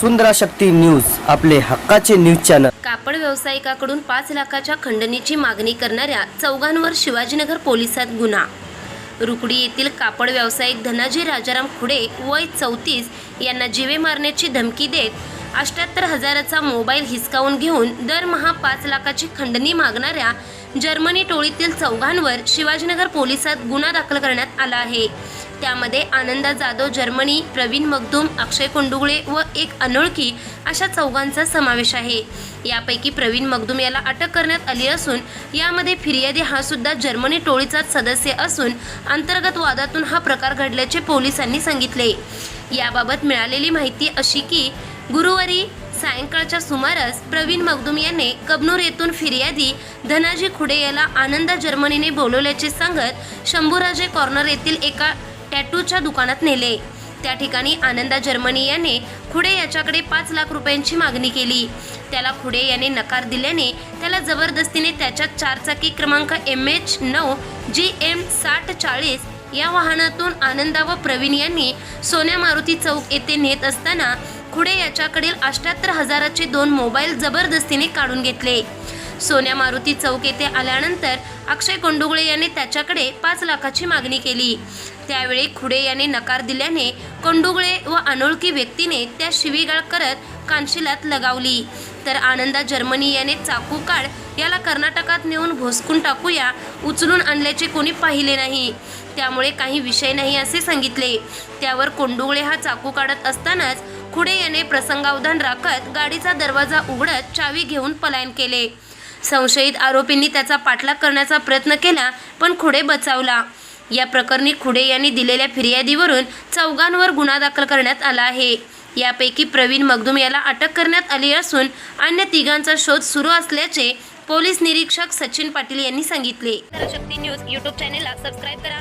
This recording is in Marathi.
वसुंधरा शक्ती न्यूज आपले हक्काचे न्यूज चॅनल कापड व्यावसायिकाकडून पाच लाखाच्या खंडणीची मागणी करणाऱ्या चौघांवर शिवाजीनगर पोलिसात गुन्हा. रुकडी येथील कापड व्यावसायिक धनाजी राजाराम खुडे वय चौतीस यांना जीवे मारण्याची धमकी देत अष्ट्याहत्तर हजाराचा मोबाईल हिसकावून घेऊन दरमहा पाच लाखाची खंडणी मागणाऱ्या जर्मनी टोळीतील चौघांवर शिवाजीनगर पोलिसात गुन्हा दाखल करण्यात आला आहे. त्यामध्ये आनंदा जाधव जर्मनी प्रवीण मगदूम अक्षय कोंडुगळे व एक अनोळखी अशा चौघांचा समावेश आहे. यापैकी प्रवीण मगदूम याला अटक करण्यात आली असून यामध्ये फिर्यादी हा सुद्धा जर्मनी टोळीचाच सदस्य असून अंतर्गत वादातून हा प्रकार घडल्याचे पोलिसांनी सांगितले. याबाबत मिळालेली माहिती अशी की गुरुवारी सायंकाळच्या सुमारास प्रवीण मगदूम याने कबनूर येथून फिर्यादी धनाजी खुडे याला आनंदा जर्मनीने बोलवल्याचे सांगत शंभूराजे कॉर्नर येथील एका टॅटूच्या दुकानात नेले. त्या ठिकाणी आनंदा जर्मनी याने खुडे याच्याकडे पाच लाख रुपयांची मागणी केली. त्याला खुडे याने नकार दिल्याने त्याला जबरदस्तीने त्याच्या चारचाकी क्रमांक एम एच नऊ जी एम साठ चाळीस या वाहनातून आनंदा व प्रवीण यांनी सोन्या मारुती चौक येथे नेत असताना खुडे याच्याकडील अष्ट्याहत्तर हजाराचे दोन मोबाईल जबरदस्तीने काढून घेतले. सोन्या मारुती चौक येथे आल्यानंतर अक्षय कोंडुगळे यांनी त्याच्याकडे पाच लाखाची मागणी केली. त्यावेळी खुडे याने नकार दिल्याने कोंडुगळे व अनोळखी व्यक्तीने त्या शिवीगाळ करत कानशिलात लगावली. तर आनंदा जर्मनी याने चाकू काढ याला कर्नाटकात नेऊन भोसकून टाकूया उचलून आणल्याचे कोणी पाहिले नाही. त्यामुळे काही विषय नाही असे सांगितले. त्यावर कोंडुगळे हा चाकू काढत असतानाच खुडे याने प्रसंगावधान राखत गाडीचा दरवाजा उघडत चावी घेऊन पलायन केले. संशयित आरोपींनी त्याचा पाठलाग करण्याचा प्रयत्न केला पण खुडे बचावला. या प्रकरणी खुडे यांनी दिलेल्या फिर्यादीवरून चौघांवर गुन्हा दाखल करण्यात आला आहे. यापैकी प्रवीण मगदूम याला अटक करण्यात आली असून अन्य तिघांचा शोध सुरू असल्याचे पोलीस निरीक्षक सचिन पाटील यांनी सांगितले. न्यूज यूट्यूब चॅनेलला सबस्क्राईब करा